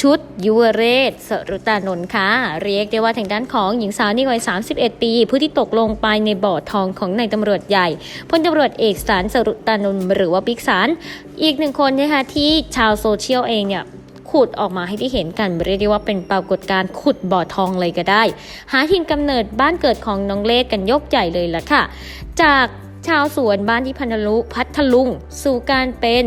ชุดยุวเรศสรุตานนท์ค่ะ เรียกได้ว่าทางด้านของหญิงสาวนี่วัย 31 ปี ผู้ที่ตกลงไปในบ่อทองของนายตำรวจใหญ่พลตำรวจเอกสารสรุตานนท์หรือว่าบิ๊กสารอีกหนึ่งคนนะคะที่ชาวโซเชียลเองเนี่ยขุดออกมาให้ได้เห็นกันเรียกได้ว่าเป็นปรากฏการณ์ขุดบ่อทองเลยก็ได้ หาถิ่นกำเนิดบ้านเกิดของน้องเลศกันยกใหญ่เลยล่ะค่ะ จากชาวสวนบ้านที่พันลุพัทลุง สู่การเป็น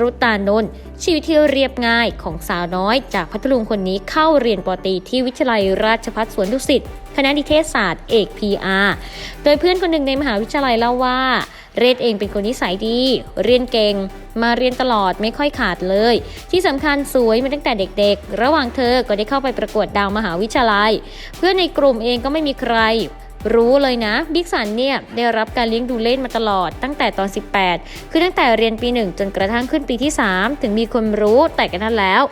รุตานนท์ ชีวิตที่เรียบง่ายของสาวน้อย จากพัทลุงคนนี้เข้าเรียนปอตีที่วิทยาลัยราชภัฏสวนดุสิตคณะนิเทศศาสตร์เอก PR โดยเพื่อนคนหนึ่งในมหาวิทยาลัยเล่าว่า เรดเองเป็นคนนิสัยดี เรียนเก่ง มาเรียนตลอดไม่ค่อยขาดเลย ที่สำคัญสวยมาตั้งแต่เด็กๆ ระหว่างเธอก็ได้เข้าไปประกวดดาวมหาวิทยาลัย เพื่อนในกลุ่มเองก็ไม่มีใคร รู้เลยนะบิ๊กสันเนี่ยได้รับการเลี้ยงดูเล่นมาตลอดตั้งแต่ตอน 18 คือตั้งแต่เรียนปี 1 จนกระทั่งขึ้นปีที่ 3 ถึงมีคนรู้แต่กันนั้นแล้ว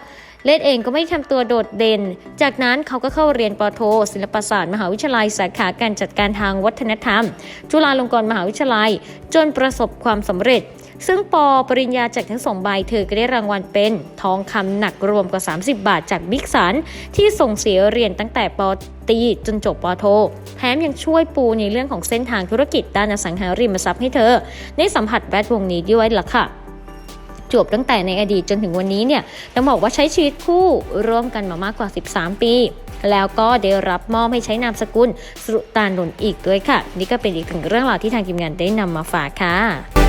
เลดเองก็ไม่ทำตัวโดดเด่น จากนั้นเขาก็เข้าเรียนปโท ศิลปศาสตร์มหาวิทยาลัยสาขาการจัดการทางวัฒนธรรม จุฬาลงกรณ์มหาวิทยาลัย จนประสบความสำเร็จ ซึ่งปอปริญญาจากทั้งสองใบเธอก็ได้รางวัลเป็นทองคำหนักรวมกว่า 30 บาทจากบิ๊กสันที่ส่งเสียเรียนตั้งแต่ปอตีจนจบปอโท แถมยังช่วยปูในเรื่องของเส้นทางธุรกิจด้านอสังหาริมทรัพย์ให้เธอ ได้สัมผัสแวดวงนี้ด้วยล่ะค่ะจบตั้งแต่ในอดีตจนถึงวันนี้เนี่ยต้องบอกว่าใช้ชีวิตคู่ร่วมกันมามากกว่า 13 ปี แล้วก็ได้รับมอบให้ใช้นามสกุลสุตานนท์อีกด้วยค่ะ นี่ก็เป็นอีกถึงเรื่องราวที่ทางทีมงานได้นำมาฝากค่ะ